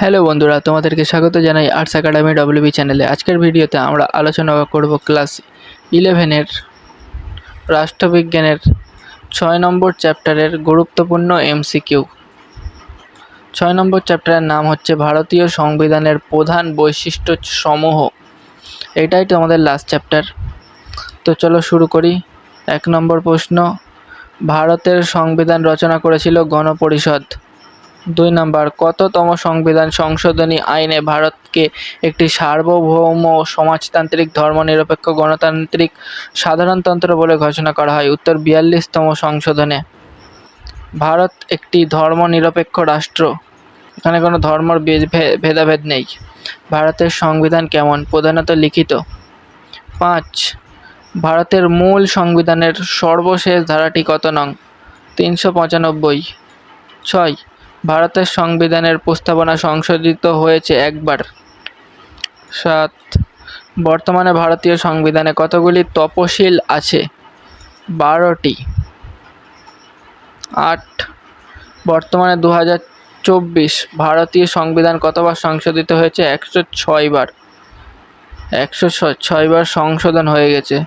Hello বন্ধুরা, তোমাদেরকে স্বাগত জানাই আর্টস একাডেমি ডব্লিউবি চ্যানেলে আজকের ভিডিওতে আমরা আলোচনা করব ক্লাস ইলেভেনের রাষ্ট্রবিজ্ঞানের ছয় নম্বর চ্যাপ্টারের গুরুত্বপূর্ণ এমসিকিউ ছয় নম্বর চ্যাপ্টারের নাম হচ্ছে ভারতীয় সংবিধানের প্রধান বৈশিষ্ট্য সমূহ। এটাই তো আমাদের লাস্ট চ্যাপ্টার তো চলো শুরু করি। এক নম্বর প্রশ্ন, ভারতের সংবিধান রচনা করেছিল গণপরিষদ। দুই নাম্বার, কততম সংবিধান সংশোধনী আইনে ভারতকে একটি সার্বভৌম সমাজতান্ত্রিক, ধর্মনিরপেক্ষ, গণতান্ত্রিক, সাধারণতন্ত্র বলে ঘোষণা করা হয়। উত্তর, বিয়াল্লিশতম সংশোধনে। ভারত একটি ধর্মনিরপেক্ষ রাষ্ট্র। এখানে কোনো ধর্মর ভেদাভেদ নেই। ভারতের সংবিধান কেমন? প্রধানত লিখিত। পাঁচ, ভারতের মূল সংবিধানের সর্বশেষ ধারাটি কত নং? তিনশো পঁচানব্বই। ছয় ভারতের সংবিধানের প্রস্তাবনা সংশোধিত হয়েছে একবার। সাত, বর্তমানে ভারতীয় সংবিধানে কতগুলি তপশিল আছে? বারোটি। আট, বর্তমানে দু হাজার চব্বিশ ভারতীয় সংবিধান কতবার সংশোধিত হয়েছে? একশো ছয় বার একশো ছয় বার সংশোধন হয়ে গেছে।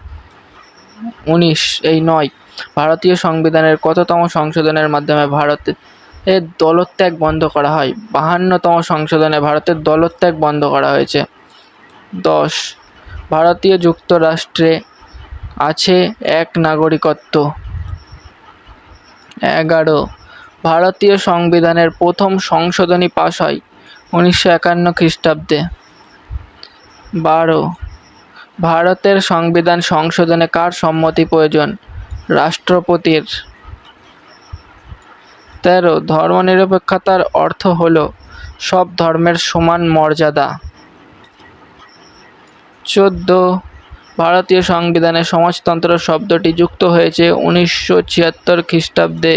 উনিশ, এই নয়, ভারতীয় সংবিধানের কততম সংশোধনের মাধ্যমে ভারতে এর দলত্যাগ বন্ধ করা হয়। বাহান্নতম সংশোধনে ভারতের দলত্যাগ বন্ধ করা হয়েছে। দশ, ভারতীয় যুক্তরাষ্ট্রে আছে এক নাগরিকত্ব। এগারো, ভারতীয় সংবিধানের প্রথম সংশোধনী পাশ হয় উনিশশো একান্ন খ্রিস্টাব্দে। বারো, ভারতের সংবিধান সংশোধনে কার সম্মতি প্রয়োজন? রাষ্ট্রপতির। তেরো, ধর্মনিরপেক্ষতার অর্থ হল সব ধর্মের সমান মর্যাদা। চোদ্দ, ভারতীয় সংবিধানে সমাজতন্ত্র শব্দটি যুক্ত হয়েছে উনিশশো ছিয়াত্তর খ্রিস্টাব্দে।